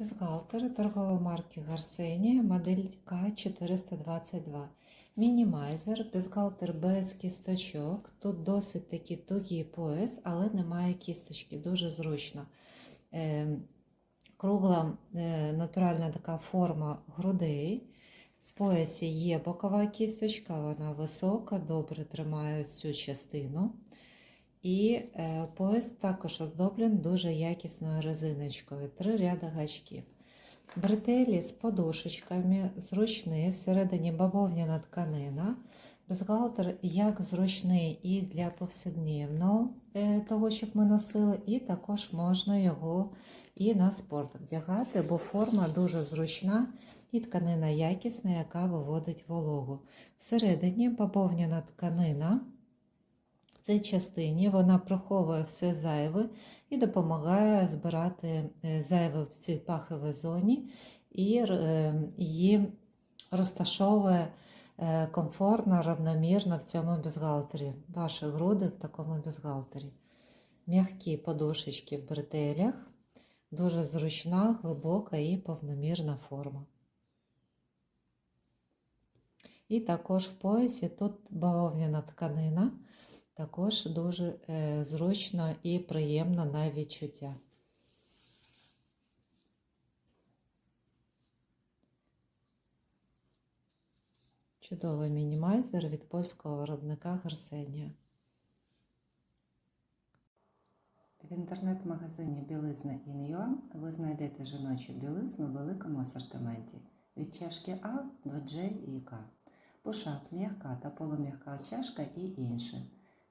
Бюстгальтер торгової марки Гарсенія, модель К422. Мінімайзер, бюстгальтер без кісточок. Тут досить такий тугий пояс, але немає кісточки, дуже зручно. Е, Кругла е, натуральна така форма грудей. В поясі є бокова кісточка, вона висока, добре тримає цю частину. І е, пояс також оздоблен дуже якісною резиночкою. Три ряди гачків. Бретелі з подушечками, зручні, всередині бавовняна тканина. Бюстгальтер як зручний і для повсякденного е, того, щоб ми носили, і також можна його і на спорт вдягати, бо форма дуже зручна і тканина якісна, яка виводить вологу. Всередині бавовняна тканина. Цій частині вона приховує все зайве і допомагає збирати е, зайве в цій паховій зоні і е, її розташовує е, комфортно, равномірно в цьому бюстгальтері. Ваші груди в такому бюстгальтері. М'які подушечки в бретелях, дуже зручна, глибока і повномірна форма. І також в поясі тут бавовняна тканина. Також дуже е, зручно і приємно на відчуття. Чудовий мінімайзер від польського виробника Гарсенія. В інтернет-магазині Білизна Ін'Юа ви знайдете жіночу білизну в великому асортименті від чашки А до J і К. Пушак, м'яка та полум'яка чашка і інше.